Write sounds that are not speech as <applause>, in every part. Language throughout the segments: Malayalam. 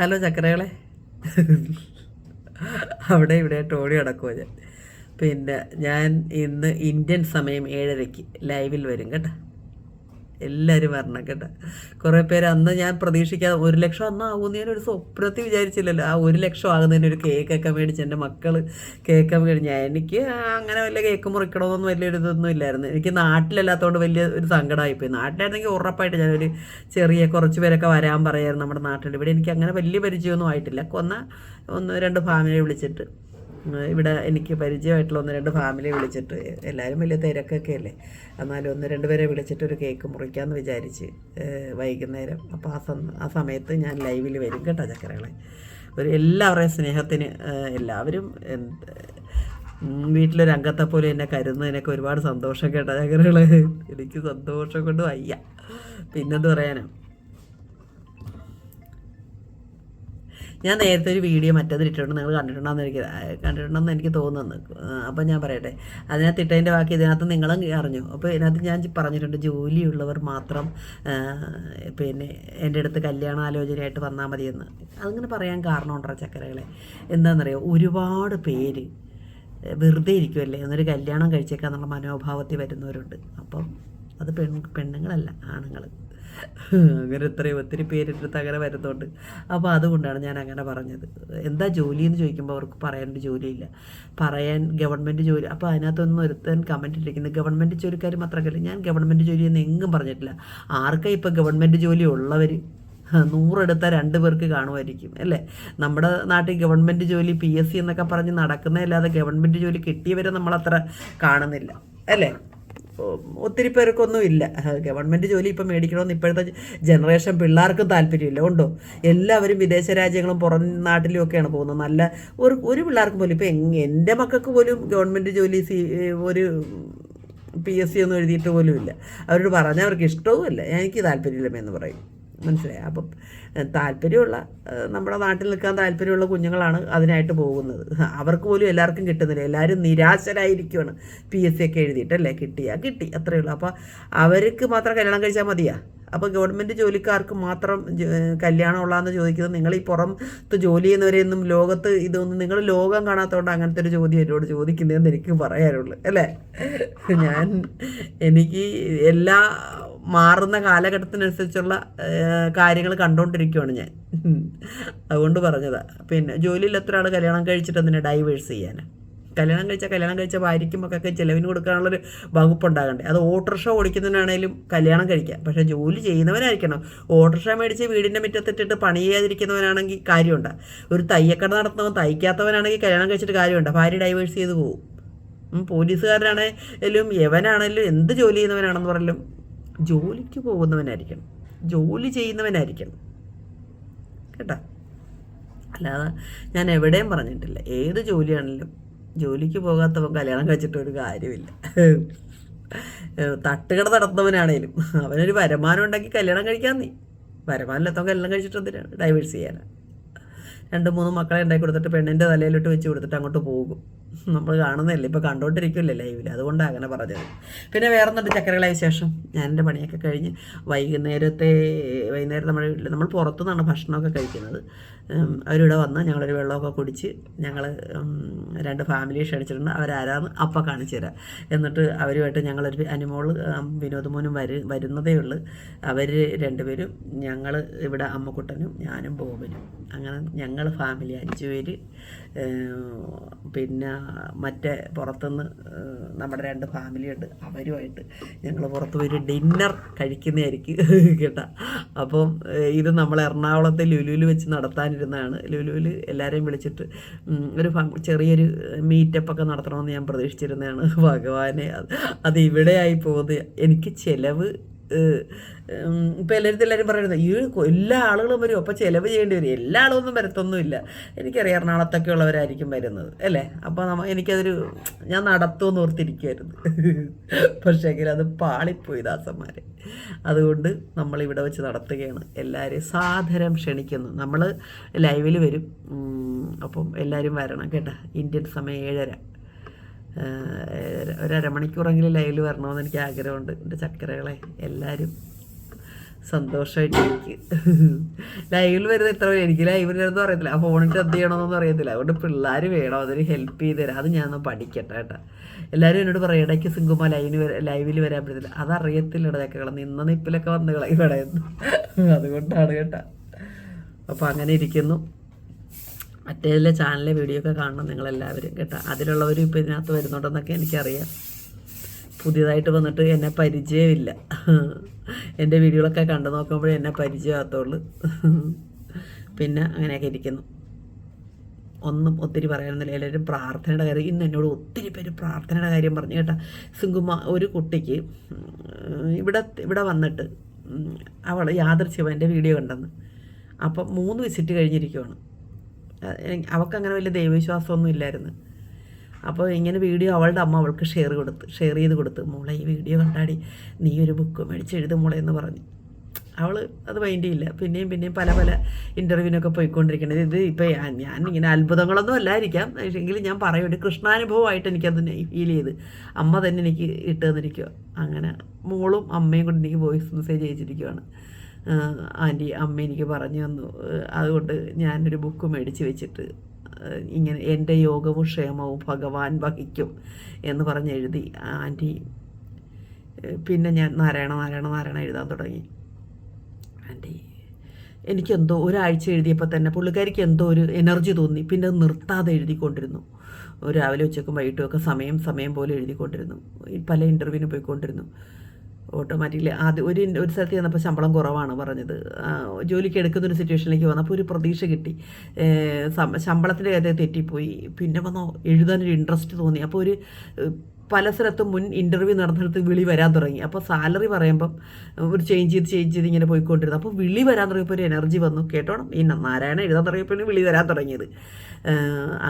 ഹലോ ചക്കരകളെ. അവിടെ ഇവിടെ ടോണി അടക്കുമോ ഞാൻ. പിന്നെ ഞാൻ ഇന്ന് ഇന്ത്യൻ സമയം ഏഴരയ്ക്ക് ലൈവിൽ വരും കേട്ടോ. എല്ലാവരും വരണം കേട്ടോ. കുറേ പേര് അന്ന് ഞാൻ പ്രതീക്ഷിക്കാതെ ഒരു ലക്ഷം അന്ന് ആകുമെന്ന് ഞാൻ ഒരു സ്വപ്നത്തിൽ വിചാരിച്ചില്ലല്ലോ. ആ ഒരു ലക്ഷം ആകുന്നതിന് ഒരു കേക്കൊക്കെ മേടിച്ച് എന്റെ മക്കൾ കേക്ക് മേടിച്ച് എനിക്ക് അങ്ങനെ വലിയ കേക്ക് മുറിക്കണമെന്നൊന്നും വലിയൊരു ഇതൊന്നും ഇല്ലായിരുന്നു. എനിക്ക് നാട്ടിലല്ലാത്തതുകൊണ്ട് വലിയ ഒരു സങ്കടമായിപ്പോയി നാട്ടിലായിരുന്നെങ്കിൽ ഉറപ്പായിട്ട് ഞാനൊരു ചെറിയ കുറച്ച് പേരൊക്കെ വരാൻ പറയായിരുന്നു നമ്മുടെ നാട്ടിൽ ഇവിടെ എനിക്ക് അങ്ങനെ വലിയ പരിചയമൊന്നും ആയിട്ടില്ല. കൊന്ന ഒന്ന് രണ്ട് ഫാമിലിയെ വിളിച്ചിട്ട്. ഇവിടെ എനിക്ക് പരിചയമായിട്ടുള്ള ഒന്ന് രണ്ട് ഫാമിലി വിളിച്ചിട്ട് എല്ലാവരും വലിയ തിരക്കൊക്കെ അല്ലേ? എന്നാലും ഒന്ന് രണ്ട് പേരെ വിളിച്ചിട്ട് ഒരു കേക്ക് മുറിക്കാമെന്ന് വിചാരിച്ച് വൈകുന്നേരം. അപ്പോൾ ആ ആ സമയത്ത് ഞാൻ ലൈവിൽ വരും കേട്ടോ ചക്കരകളെ. ഒരു എല്ലാവരുടെയും സ്നേഹത്തിന് എല്ലാവരും വീട്ടിലൊരു അംഗത്തെ പോലെ എന്നെ കരുതുന്നതിനൊക്കെ ഒരുപാട് സന്തോഷം കേട്ടോ ചക്കരകളെ. എനിക്ക് സന്തോഷം കൊണ്ട് വയ്യ. പിന്നെന്ത് പറയാനാ? ഞാൻ നേരത്തെ ഒരു വീഡിയോ മറ്റേത് ഇട്ടിട്ടുണ്ട്. നിങ്ങൾ കണ്ടിട്ടുണ്ടെന്ന് എനിക്ക് കണ്ടിട്ടുണ്ടെന്ന് എനിക്ക് തോന്നുന്നു. അപ്പം ഞാൻ പറയട്ടെ. അതിനകത്ത് ഇട്ടതിന്റെ ബാക്കി ഇതിനകത്ത് നിങ്ങളും അറിഞ്ഞു. അപ്പോൾ ഇതിനകത്ത് ഞാൻ പറഞ്ഞിട്ടുണ്ട് ജോലിയുള്ളവർ മാത്രം പിന്നെ എന്റെ അടുത്ത് കല്യാണ ആലോചനയായിട്ട് വന്നാൽ മതിയെന്ന്. അങ്ങനെ പറയാൻ കാരണം കാരണമുണ്ടോ ചക്കരകളെ? എന്താണെന്നറിയോ ഒരുപാട് പേര് വെറുതെ ഇരിക്കുമല്ലേ എന്നൊരു കല്യാണം കഴിച്ചേക്കാന്നുള്ള മനോഭാവത്തിൽ വരുന്നവരുണ്ട്. അപ്പം അത് പെൺ പെണ്ണുങ്ങളല്ല ആണുങ്ങൾ അങ്ങനെ ഇത്രയും ഒത്തിരി പേരെടുത്ത് അങ്ങനെ വരുന്നുണ്ട്. അപ്പോൾ അതുകൊണ്ടാണ് ഞാൻ അങ്ങനെ പറഞ്ഞത്. എന്താ ജോലി എന്ന് ചോദിക്കുമ്പോൾ അവർക്ക് പറയാനൊരു ജോലിയില്ല. പറയാൻ ഗവൺമെന്റ് ജോലി അപ്പോൾ അതിനകത്തൊന്നും ഒരുത്തൻ കമന്റ് ഇട്ടിരിക്കുന്നത് ഗവൺമെന്റ് ജോലിക്കാർ മാത്രമല്ല ഞാൻ ഗവൺമെന്റ് ജോലി എന്ന് എങ്ങും പറഞ്ഞിട്ടില്ല. ആർക്കാ ഇപ്പോൾ ഗവൺമെന്റ് ജോലി ഉള്ളവർ നൂറെടുത്ത രണ്ട് പേർക്ക് കാണുമായിരിക്കും അല്ലേ? നമ്മുടെ നാട്ടിൽ ഗവൺമെന്റ് ജോലി പി എസ് സി എന്നൊക്കെ പറഞ്ഞ് നടക്കുന്നതല്ലാതെ ഗവൺമെന്റ് ജോലി കിട്ടിയവരെ നമ്മളത്ര കാണുന്നില്ല അല്ലേ? ഒത്തിരി പേർക്കൊന്നും ഇല്ല. ഗവൺമെന്റ് ജോലി ഇപ്പം മേടിക്കണമെന്ന് ഇപ്പോഴത്തെ ജനറേഷൻ പിള്ളേർക്കും താല്പര്യമില്ല. ഉണ്ടോ? എല്ലാവരും വിദേശ രാജ്യങ്ങളും പുറം നാട്ടിലും ഒക്കെയാണ് പോകുന്നത്. നല്ല ഒരു ഒരു പിള്ളേർക്ക് പോലും ഇപ്പം എന്റെ മക്കൾക്ക് പോലും ഗവൺമെന്റ് ജോലി ഒരു പി എസ് സി ഒന്നും എഴുതിയിട്ട് പോലും ഇല്ല. അവരോട് പറഞ്ഞാൽ അവർക്ക് ഇഷ്ടവുമല്ല. എനിക്ക് താല്പര്യമില്ലെന്ന് പറയും. മനസ്സിലായി? അപ്പം താല്പര്യമുള്ള നമ്മുടെ നാട്ടിൽ നിൽക്കാൻ താല്പര്യമുള്ള കുഞ്ഞുങ്ങളാണ് അതിനായിട്ട് പോകുന്നത്. അവർക്ക് പോലും എല്ലാവർക്കും കിട്ടുന്നില്ല. എല്ലാവരും നിരാശരായിരിക്കുവാണ് പി എസ് സി ഒക്കെ എഴുതിയിട്ടല്ലേ കിട്ടിയാ കിട്ടി അത്രയേ ഉള്ളൂ. അപ്പോൾ അവർക്ക് മാത്രം കല്യാണം കഴിച്ചാൽ മതിയാ? അപ്പോൾ ഗവൺമെന്റ് ജോലിക്കാർക്ക് മാത്രം കല്യാണം ഉള്ളതെന്ന് ചോദിക്കുന്നത് നിങ്ങൾ ഈ പുറത്ത് ജോലി ചെയ്യുന്നവരെയൊന്നും ലോകത്ത് ഇതൊന്നും നിങ്ങൾ ലോകം കാണാത്തതുകൊണ്ട് അങ്ങനത്തെ ഒരു ചോദ്യം എന്നോട് ചോദിക്കുന്നതെന്ന് എനിക്ക് പറയാനുള്ളൂ അല്ലേ? ഞാൻ എനിക്ക് എല്ലാ മാറുന്ന കാലഘട്ടത്തിനനുസരിച്ചുള്ള കാര്യങ്ങൾ കണ്ടുകൊണ്ടിരിക്കുകയാണ് ഞാൻ. അതുകൊണ്ട് പറഞ്ഞതാ. പിന്നെ ജോലിയില്ലാത്ത ഒരാൾ കല്യാണം കഴിച്ചിട്ട് അതിനെ ഡൈവേഴ്സ് ചെയ്യാൻ കല്യാണം കഴിച്ചാൽ കല്യാണം കഴിച്ച ഭാര്യയ്ക്കും ഒക്കെ ചിലവിന് കൊടുക്കാനുള്ളൊരു വകുപ്പ് ഉണ്ടാകണ്ടേ അത് ഓട്ടോറിക്ഷ ഓടിക്കുന്നതിനാണേലും കല്യാണം കഴിക്കാം. പക്ഷേ ജോലി ചെയ്യുന്നവനായിരിക്കണം. ഓട്ടോറിക്ഷ മേടിച്ച് വീടിന്റെ മുറ്റത്തിട്ടിട്ട് പണി ചെയ്യാതിരിക്കുന്നവനാണെങ്കിൽ കാര്യമുണ്ട്. ഒരു തയ്യക്കട നടത്തുന്നവൻ തയ്ക്കാത്തവനാണെങ്കിൽ കല്യാണം കഴിച്ചിട്ട് കാര്യമുണ്ട്. ഭാര്യ ഡൈവേഴ്സ് ചെയ്ത് പോകും പോലീസുകാരനാണേലും യവനാണേലും എന്ത് ജോലി ചെയ്യുന്നവനാണെന്ന് പറയലും ജോലിക്ക് പോകുന്നവനായിരിക്കണം. ജോലി ചെയ്യുന്നവനായിരിക്കണം. കേട്ടോ. അല്ലാതെ ഞാൻ എവിടെയും പറഞ്ഞിട്ടില്ല. ഏത് ജോലിയാണെങ്കിലും ജോലിക്ക് പോകാത്തവൻ കല്യാണം കഴിച്ചിട്ട് ഒരു കാര്യമില്ല. തട്ടുകട നടത്തുന്നവനാണേലും അവനൊരു വരുമാനം ഉണ്ടെങ്കിൽ കല്യാണം കഴിക്കാൻ നീ. വരുമാനമില്ലാത്തവൻ കല്യാണം കഴിച്ചിട്ട് എന്തിനാണ് ഡൈവേഴ്സ് ചെയ്യാനാണ് രണ്ട് മൂന്ന് മക്കളെ ഉണ്ടാക്കി കൊടുത്തിട്ട് പെണ്ണിന്റെ തലയിലോട്ട് വെച്ച് കൊടുത്തിട്ട് അങ്ങോട്ട് പോകും. നമ്മൾ കാണുന്നില്ല ഇപ്പോൾ കണ്ടുകൊണ്ടിരിക്കില്ല ലൈവിൽ അതുകൊണ്ടാണ് അങ്ങനെ പറഞ്ഞത്. പിന്നെ വേറെ എന്നിട്ട് ചക്കരകളായ ശേഷം. ഞാൻ എന്റെ പണിയൊക്കെ കഴിഞ്ഞ് വൈകുന്നേരത്തെ വൈകുന്നേരം നമ്മുടെ വീട്ടിൽ നമ്മൾ പുറത്തു നിന്നാണ് ഭക്ഷണമൊക്കെ കഴിക്കുന്നത്. അവരിവിടെ വന്ന് ഞങ്ങളൊരു വെള്ളമൊക്കെ കുടിച്ച് ഞങ്ങൾ രണ്ട് ഫാമിലി ക്ഷണിച്ചിട്ടുണ്ട്. അവരാരാന്ന് അപ്പം കാണിച്ചു തരാം. എന്നിട്ട് അവരുമായിട്ട് ഞങ്ങളൊരു അനുമോൾ വിനോദമോനും വിനോദ് മോനും വരു വരുന്നതേ ഉള്ളൂ. അവർ രണ്ടുപേരും ഞങ്ങൾ ഇവിടെ അമ്മക്കുട്ടനും ഞാനും ബോബനും. അങ്ങനെ ഞങ്ങൾ ഫാമിലി അഞ്ച് പേര്. പിന്നെ മറ്റേ പുറത്തുനിന്ന് നമ്മുടെ രണ്ട് ഫാമിലിയുണ്ട് അവരുമായിട്ട് ഞങ്ങൾ പുറത്ത് പോയി ഡിന്നർ കഴിക്കുന്നതായിരിക്കും <laughs> കേട്ടോ. അപ്പം ഇത് നമ്മൾ എറണാകുളത്തെ ലുലുവിൽ വെച്ച് നടത്താനിരുന്നതാണ്. ലുലുവിൽ എല്ലാവരെയും വിളിച്ചിട്ട് ഒരു ചെറിയൊരു മീറ്റപ്പ് ഒക്കെ നടത്തണമെന്ന് ഞാൻ പ്രതീക്ഷിച്ചിരുന്നതാണ്. <laughs> ഭഗവാനെ അത് ഇവിടെ ആയി പോകുന്നത്. എനിക്ക് ചിലവ് ഇപ്പം എല്ലാവരും എല്ലാവരും പറയുന്നത് ഈ എല്ലാ ആളുകളും വരും അപ്പോൾ ചിലവ് ചെയ്യേണ്ടി വരും. എല്ലാ ആളൊന്നും വരത്തൊന്നുമില്ല. എനിക്കറിയാം എറണാകുളത്തൊക്കെ ഉള്ളവരായിരിക്കും വരുന്നത് അല്ലേ? അപ്പോൾ നമ്മ എനിക്കതൊരു ഞാൻ നടത്തുമെന്ന് ഓർത്തിരിക്കുമായിരുന്നു <laughs> പക്ഷേ എങ്കിൽ അത് പാളിപ്പോയി ദാസന്മാരെ. അതുകൊണ്ട് നമ്മൾ ഇവിടെ വെച്ച് നടത്തുകയാണ്. എല്ലാവരെയും സാദരം ക്ഷണിക്കുന്നു. നമ്മൾ ലൈവിൽ വരും. അപ്പം എല്ലാവരും വരണം കേട്ടോ. ഇന്ത്യൻ സമയം ഏഴര. ഏഹ് ഒരു അരമണിക്കൂറെങ്കിലും ലൈവിൽ വരണമെന്ന് എനിക്ക് ആഗ്രഹമുണ്ട്. എന്റെ ചക്കരകളെ എല്ലാവരും സന്തോഷമായിട്ട് എനിക്ക് ലൈവിൽ വരുന്ന ഇത്ര എനിക്ക് ലൈവിൽ വരുന്നത് അറിയത്തില്ല. ആ ഫോണിട്ട് എന്ത് ചെയ്യണമെന്നൊന്നും അറിയത്തില്ല. അതുകൊണ്ട് പിള്ളേർ വേണം. അതൊരു ഹെൽപ്പ് ചെയ്ത് തരാം. അത് ഞാനൊന്ന് പഠിക്കട്ടെ കേട്ടോ. എല്ലാവരും എന്നോട് പറയും ഇടയ്ക്ക് സിംഗുമ ലൈവിന് ലൈവിൽ വരാൻ പറ്റത്തില്ല. അതറിയത്തില്ല ഇടയ്ക്കുള്ള നിന്ന നിപ്പിലൊക്കെ വന്ന് ഇവിടെ. അതുകൊണ്ടാണ് കേട്ടോ. അപ്പോൾ അങ്ങനെ ഇരിക്കുന്നു. മറ്റേതിലെ ചാനലിലെ വീഡിയോ ഒക്കെ കാണണം നിങ്ങളെല്ലാവരും കേട്ടോ. അതിലുള്ളവരും ഇപ്പോൾ ഇതിനകത്ത് വരുന്നുണ്ടെന്നൊക്കെ എനിക്കറിയാം. പുതിയതായിട്ട് വന്നിട്ട് എന്നെ പരിചയമില്ല. എന്റെ വീഡിയോകളൊക്കെ കണ്ടു നോക്കുമ്പോഴേ എന്നെ പരിചയമാകത്തുള്ളൂ. പിന്നെ അങ്ങനെയൊക്കെ ഇരിക്കുന്നു. ഒന്നും ഒത്തിരി പറയാനൊന്നുമില്ല എല്ലാവരും പ്രാർത്ഥനയുടെ കാര്യം ഇന്ന് എന്നോട് ഒത്തിരി പേര് പ്രാർത്ഥനയുടെ കാര്യം പറഞ്ഞു കേട്ടോ. സിംഗുമ ഒരു കുട്ടിക്ക് ഇവിടെ ഇവിടെ വന്നിട്ട് അവൾ യാദർച്ഛ്യം എന്റെ വീഡിയോ കണ്ടെന്ന്. അപ്പം മൂന്ന് വിസിറ്റ് കഴിഞ്ഞിരിക്കുവാണ്. അവൾക്കങ്ങനെ വലിയ ദൈവവിശ്വാസമൊന്നും ഇല്ലായിരുന്നു. അപ്പോൾ ഇങ്ങനെ വീഡിയോ അവളുടെ അമ്മ അവൾക്ക് ഷെയർ കൊടുത്ത് ഷെയർ ചെയ്ത് കൊടുത്ത് മോളെ ഈ വീഡിയോ കണ്ടാടി നീ ഒരു ബുക്ക് മേടിച്ച് എഴുതു മോളെ എന്ന് പറഞ്ഞു. അവൾ അത് മൈൻഡ് ചെയ്യില്ല. പിന്നെയും പിന്നെയും പല പല ഇന്റർവ്യൂവിനൊക്കെ പോയിക്കൊണ്ടിരിക്കുന്നത്. ഇത് ഇപ്പോൾ ഞാൻ ഇങ്ങനെ അത്ഭുതങ്ങളൊന്നും അല്ലായിരിക്കാം. എങ്കിലും ഞാൻ പറയും ഒരു കൃഷ്ണാനുഭവമായിട്ട് എനിക്കത് ഫീൽ ചെയ്ത്. അമ്മ തന്നെ എനിക്ക് ഇട്ട് തന്നിരിക്കുക അങ്ങനെ മോളും അമ്മയും കൊണ്ട് എനിക്ക് വോയിസ് മെസ്സേജ് അയച്ചിരിക്കുകയാണ് ആന്റി അമ്മ എനിക്ക് പറഞ്ഞു തന്നു. അതുകൊണ്ട് ഞാനൊരു ബുക്ക് മേടിച്ച് വെച്ചിട്ട് ഇങ്ങനെ എന്റെ യോഗവും ക്ഷേമവും ഭഗവാൻ വഹിക്കും എന്ന് പറഞ്ഞ് എഴുതി. ആന്റി പിന്നെ ഞാൻ നാരായണ നാരായണ നാരായണ എഴുതാൻ തുടങ്ങി. ആന്റി എനിക്കെന്തോ ഒരാഴ്ച എഴുതിയപ്പോൾ തന്നെ പുള്ളിക്കാരിക്ക് എന്തോ ഒരു എനർജി തോന്നി. പിന്നെ നിർത്താതെ എഴുതിക്കൊണ്ടിരുന്നു. രാവിലെ ഉച്ചക്കും വൈകിട്ടും ഒക്കെ സമയം സമയം പോലെ എഴുതിക്കൊണ്ടിരുന്നു. പല ഇന്റർവ്യൂവിന് പോയിക്കൊണ്ടിരുന്നു. ഓട്ടോമാറ്റിക്കലി ആദ്യം ഒരു ഒരു സ്ഥലത്ത് ചെന്നപ്പോൾ ശമ്പളം കുറവാണ് പറഞ്ഞത്. ജോലിക്ക് എടുക്കുന്ന ഒരു സിറ്റുവേഷനിലേക്ക് വന്നപ്പോൾ ഒരു പ്രതീക്ഷ കിട്ടി. ശമ്പളത്തിന്റെ കാര്യത്തിൽ തെറ്റിപ്പോയി. പിന്നെ വന്നോ എഴുതാനൊരു ഇൻട്രസ്റ്റ് തോന്നി. അപ്പോൾ ഒരു പല സ്ഥലത്തും മുൻ ഇന്റർവ്യൂ നടന്നിടത്ത് വിളി വരാൻ തുടങ്ങി. അപ്പോൾ സാലറി പറയുമ്പം ഒരു ചേഞ്ച് ചെയ്ത് ചേഞ്ച് ചെയ്ത് ഇങ്ങനെ പോയിക്കൊണ്ടിരുന്നു. അപ്പോൾ വിളി വരാൻ തുടങ്ങിയപ്പോൾ ഒരു എനർജി വന്നു. കേട്ടോണം? ഈ നാരായണ എഴുതാൻ തുടങ്ങിയപ്പോൾ വിളി വരാൻ തുടങ്ങിയത്.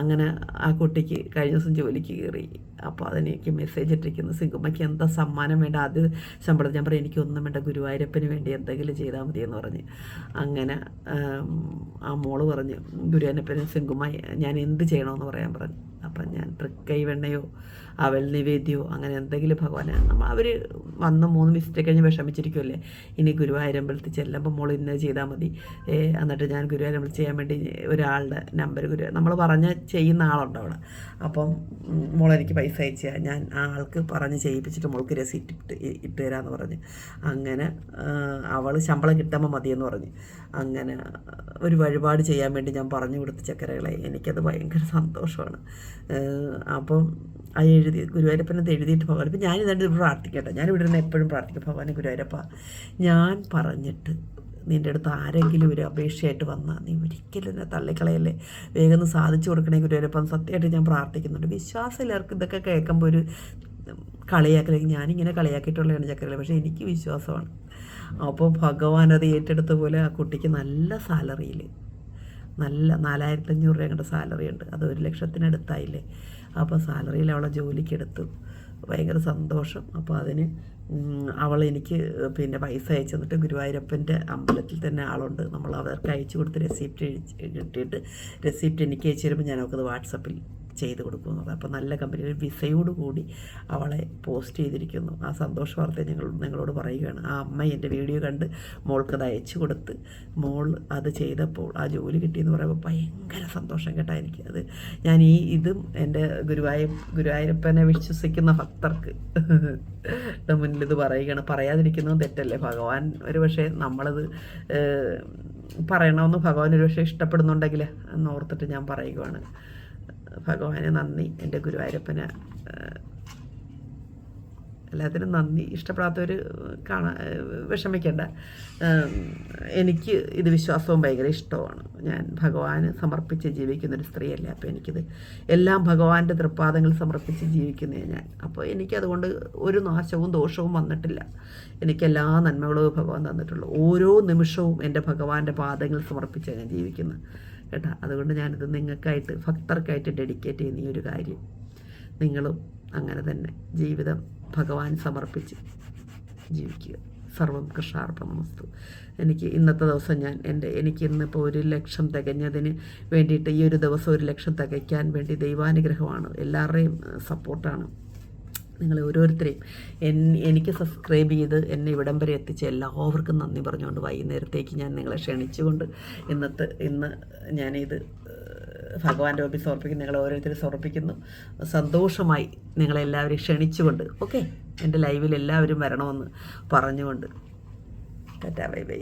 അങ്ങനെ ആ കുട്ടിക്ക് കഴിഞ്ഞ ദിവസം ജോലിക്ക് കയറി. അപ്പോൾ അതിനെനിക്ക് മെസ്സേജ് ഇട്ടിരിക്കുന്നു. സിംഗുമ്മയ്ക്ക് എന്താ സമ്മാനം വേണ്ട? ആദ്യ ശമ്പളം ഞാൻ പറയും എനിക്കൊന്നും വേണ്ട. ഗുരുവായൂരപ്പന് വേണ്ടി എന്തെങ്കിലും ചെയ്താൽ മതി എന്ന് പറഞ്ഞ്. അങ്ങനെ ആ മോൾ പറഞ്ഞ് ഗുരുവായൂരപ്പന് സിംഗുമ്മ ഞാൻ എന്ത് ചെയ്യണമെന്ന് പറയാൻ പറഞ്ഞു. അപ്പം ഞാൻ തൃക്കൈ വെണ്ണയോ അവൽ നിവേദ്യമോ അങ്ങനെ എന്തെങ്കിലും ഭഗവാനെ നമ്മൾ അവർ വന്ന് മൂന്ന് മിസ്റ്റേക്ക് കഴിഞ്ഞ് വിഷമിച്ചിരിക്കുമല്ലേ ഇനി ഗുരുവായൂരമ്പലത്തിൽ ചെല്ലുമ്പോൾ മോൾ ഇന്ന ചെയ്താൽ മതി. എന്നിട്ട് ഞാൻ ഗുരുവായൂരമ്പലത്തിൽ ചെയ്യാൻ വേണ്ടി ഒരാളുടെ നമ്പർ ഗുരു നമ്മൾ പറഞ്ഞ് ചെയ്യുന്ന ആളുണ്ട് അവിടെ. അപ്പം മോൾ എനിക്ക് പൈസ അയച്ചാൽ ഞാൻ ആ ആൾക്ക് പറഞ്ഞ് ചെയ്യിപ്പിച്ചിട്ട് മോൾക്ക് രസീറ്റ് ഇട്ട് ഇട്ട് തരാമെന്ന് പറഞ്ഞ്. അങ്ങനെ അവൾ ശമ്പളം കിട്ടുമ്പോൾ മതിയെന്ന് പറഞ്ഞ്. അങ്ങനെ ഒരു വഴിപാട് ചെയ്യാൻ വേണ്ടി ഞാൻ പറഞ്ഞു കൊടുത്ത ചക്കരകളെ എനിക്കത് ഭയങ്കര സന്തോഷമാണ്. അപ്പം അത് എഴുതി ഗുരുവായൂരപ്പനത് എഴുതിയിട്ട് ഭഗവാൻ ഇപ്പം ഞാനിതായിട്ട് പ്രാർത്ഥിക്കട്ടെ. ഞാൻ ഇവിടെ നിന്ന് എപ്പോഴും പ്രാർത്ഥിക്കും ഭഗവാനെ ഗുരുവായൂരപ്പ ഞാൻ പറഞ്ഞിട്ട് നിന്റെ അടുത്ത് ആരെങ്കിലും ഒരു അപേക്ഷയായിട്ട് വന്നാൽ നീ ഒരിക്കലും എന്നെ തള്ളിക്കളയല്ലേ? വേഗം സാധിച്ചു കൊടുക്കണേ ഗുരുവായൂരപ്പം സത്യമായിട്ട് ഞാൻ പ്രാർത്ഥിക്കുന്നുണ്ട്. വിശ്വാസം എല്ലാവർക്കും ഇതൊക്കെ കേൾക്കുമ്പോൾ ഒരു കളിയാക്കലേക്ക് ഞാനിങ്ങനെ കളിയാക്കിയിട്ടുള്ളതാണ് ചക്കരകളെ പക്ഷേ എനിക്ക് വിശ്വാസമാണ്. അപ്പോൾ ഭഗവാൻ അത് ഏറ്റെടുത്ത പോലെ ആ കുട്ടിക്ക് നല്ല സാലറിയിൽ നല്ല നാലായിരത്തി അഞ്ഞൂറ് രൂപ കണ്ട സാലറി ഉണ്ട് അത് ഒരു ലക്ഷത്തിനടുത്തായില്ലേ. അപ്പോൾ സാലറിയിൽ അവളെ ജോലിക്കെടുത്തു. ഭയങ്കര സന്തോഷം. അപ്പോൾ അതിന് അവൾ എനിക്ക് പിന്നെ പൈസ അയച്ചു തന്നിട്ട് ഗുരുവായൂരപ്പന്റെ അമ്പലത്തിൽ തന്നെ ആളുണ്ട്. നമ്മൾ അവർക്ക് അയച്ചു കൊടുത്ത് റെസിപ്റ്റ് കിട്ടിയിട്ട് റെസിപ്റ്റ് എനിക്ക് അയച്ചു തരുമ്പോൾ ഞാൻ അവൾക്കത് വാട്സപ്പിൽ ചെയ്ത് കൊടുക്കുമെന്ന് പറഞ്ഞു അപ്പോൾ നല്ല കമ്പനിയിൽ ഒരു വിസയോട് കൂടി അവളെ പോസ്റ്റ് ചെയ്തിരിക്കുന്നു. ആ സന്തോഷ വാർത്ത ഞങ്ങൾ നിങ്ങളോട് പറയുകയാണ്. ആ അമ്മ എന്റെ വീഡിയോ കണ്ട് മോൾക്ക് അത് അയച്ചു കൊടുത്ത്. മോൾ അത് ചെയ്തപ്പോൾ ആ ജോലി കിട്ടിയെന്ന് പറയുമ്പോൾ ഭയങ്കര സന്തോഷം കേട്ടാ എനിക്ക്. അത് ഞാൻ ഈ ഇതും എന്റെ ഗുരുവായ ഗുരുവായൂരപ്പനെ വിശ്വസിക്കുന്ന ഭക്തർക്ക് മുന്നിൽ ഇത് പറയുകയാണ്. പറയാതിരിക്കുന്നത് തെറ്റല്ലേ? ഭഗവാൻ ഒരു പക്ഷേ നമ്മളത് പറയണമെന്ന് ഭഗവാൻ ഒരു പക്ഷേ ഇഷ്ടപ്പെടുന്നുണ്ടെങ്കിൽ എന്നോർത്തിട്ട് ഞാൻ പറയുകയാണ്. ഭഗവാന് നന്ദി എന്റെ ഗുരുവായൂരപ്പന് എല്ലാത്തിനും നന്ദി. ഇഷ്ടപ്പെടാത്തവർ കാണാൻ വിഷമിക്കേണ്ട. എനിക്ക് ഇത് വിശ്വാസവും ഭയങ്കര ഇഷ്ടമാണ്. ഞാൻ ഭഗവാന് സമർപ്പിച്ച് ജീവിക്കുന്നൊരു സ്ത്രീയല്ലേ അപ്പോൾ എനിക്കിത് എല്ലാം ഭഗവാന്റെ തൃപ്പാദങ്ങൾ സമർപ്പിച്ച് ജീവിക്കുന്നേ ഞാൻ. അപ്പോൾ എനിക്കതുകൊണ്ട് ഒരു നാശവും ദോഷവും വന്നിട്ടില്ല. എനിക്ക് എല്ലാ നന്മകളും ഭഗവാൻ തന്നിട്ടുള്ളൂ. ഓരോ നിമിഷവും എന്റെ ഭഗവാന്റെ പാദങ്ങൾ സമർപ്പിച്ചാണ് ഞാൻ ജീവിക്കുന്നത് കേട്ടോ. അതുകൊണ്ട് ഞാനിത് നിങ്ങൾക്കായിട്ട് ഭക്തർക്കായിട്ട് ഡെഡിക്കേറ്റ് ചെയ്യുന്ന ഈ ഒരു കാര്യം. നിങ്ങളും അങ്ങനെ തന്നെ ജീവിതം ഭഗവാൻ സമർപ്പിച്ച് ജീവിക്കുക. സർവം കൃഷാർപ്പം വസ്തു എനിക്ക് ഇന്നത്തെ ദിവസം ഞാൻ എന്റെ എനിക്ക് ഇന്നിപ്പോൾ ഒരു ലക്ഷം തികഞ്ഞതിന് വേണ്ടിയിട്ട് ഈ ഒരു ദിവസം ഒരു ലക്ഷം തികയ്ക്കാൻ വേണ്ടി ദൈവാനുഗ്രഹമാണ്. എല്ലാവരുടെയും സപ്പോർട്ടാണ് നിങ്ങളെ ഓരോരുത്തരെയും എൻ എനിക്ക് സബ്സ്ക്രൈബ് ചെയ്ത് എന്നെ ഇവിടം വരെ എത്തിച്ച എല്ലാവർക്കും നന്ദി പറഞ്ഞുകൊണ്ട് വൈകുന്നേരത്തേക്ക് ഞാൻ നിങ്ങളെ ക്ഷണിച്ചുകൊണ്ട് ഇന്നത്തെ ഇന്ന് ഞാനിത് ഭഗവാന്റെ ഓഫീസ് സമർപ്പിക്കുന്നു നിങ്ങൾ ഓരോരുത്തരും സമർപ്പിക്കുന്നു. സന്തോഷമായി നിങ്ങളെല്ലാവരെയും ക്ഷണിച്ചുകൊണ്ട് ഓക്കെ? എന്റെ ലൈവിൽ എല്ലാവരും വരണമെന്ന് പറഞ്ഞുകൊണ്ട്. Tata bye bye.